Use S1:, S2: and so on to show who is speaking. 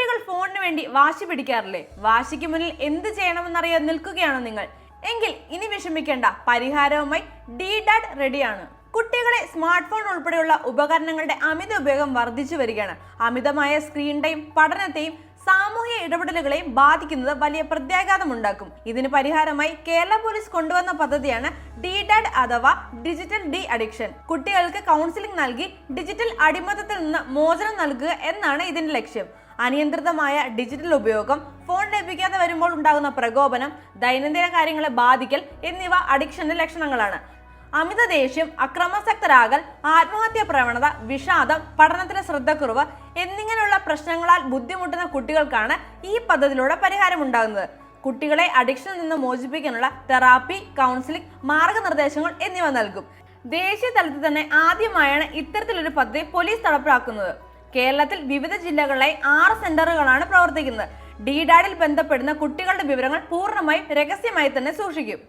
S1: കുട്ടികൾ ഫോണിന് വേണ്ടി വാശി പിടിക്കാറില്ലേ? വാശിക്ക് മുന്നിൽ എന്ത് ചെയ്യണമെന്നറിയാൻ നിൽക്കുകയാണോ നിങ്ങൾ? എങ്കിൽ ഇനി വിഷമിക്കേണ്ട. പരിഹാരവുമായി ഡി ഡാഡ് റെഡിയാണ്. കുട്ടികളെ സ്മാർട്ട് ഫോൺ ഉൾപ്പെടെയുള്ള ഉപകരണങ്ങളുടെ അമിത ഉപയോഗം വർദ്ധിച്ചു വരികയാണ്. അമിതമായ സ്ക്രീൻ ടൈം പഠനത്തെയും സാമൂഹ്യ ഇടപെടലുകളെയും ബാധിക്കുന്നത് വലിയ പ്രത്യാഘാതം ഉണ്ടാക്കും. ഇതിന് പരിഹാരമായി കേരള പോലീസ് കൊണ്ടുവന്ന പദ്ധതിയാണ് ഡി ഡാഡ് അഥവാ ഡിജിറ്റൽ ഡി അഡിക്ഷൻ. കുട്ടികൾക്ക് കൗൺസിലിംഗ് നൽകി ഡിജിറ്റൽ അടിമത്തത്തിൽ നിന്ന് മോചനം നൽകുക എന്നാണ് ഇതിന്റെ ലക്ഷ്യം. അനിയന്ത്രിതമായ ഡിജിറ്റൽ ഉപയോഗം ഫോൺ ലഭിക്കാതെ വരുമ്പോൾ ഉണ്ടാകുന്ന പ്രകോപനം ദൈനംദിന കാര്യങ്ങളെ ബാധിക്കൽ എന്നിവ അഡിക്ഷന്റെ ലക്ഷണങ്ങളാണ്. അമിത ദേഷ്യം അക്രമാസക്തരാകൽ ആത്മഹത്യാ പ്രവണത വിഷാദം പഠനത്തിലെ ശ്രദ്ധക്കുറവ് എന്നിങ്ങനെയുള്ള പ്രശ്നങ്ങളാൽ ബുദ്ധിമുട്ടുന്ന കുട്ടികൾക്കാണ് ഈ പദ്ധതിയിലൂടെ പരിഹാരമുണ്ടാകുന്നത് കുട്ടികളെ അഡിക്ഷനിൽ നിന്ന് മോചിപ്പിക്കാനുള്ള തെറാപ്പി കൗൺസിലിംഗ് മാർഗനിർദ്ദേശങ്ങൾ എന്നിവ നൽകും. ദേശീയ തലത്തിൽ തന്നെ ആദ്യമായാണ് ഇത്തരത്തിലൊരു പദ്ധതി പോലീസ് നടപ്പിലാക്കുന്നത് കേരളത്തിൽ വിവിധ ജില്ലകളിലായി ആറ് സെന്ററുകളാണ് പ്രവർത്തിക്കുന്നത്. ഡി ഡാഡിൽ ബന്ധപ്പെടുന്ന കുട്ടികളുടെ വിവരങ്ങൾ പൂർണമായും രഹസ്യമായി തന്നെ സൂക്ഷിക്കും.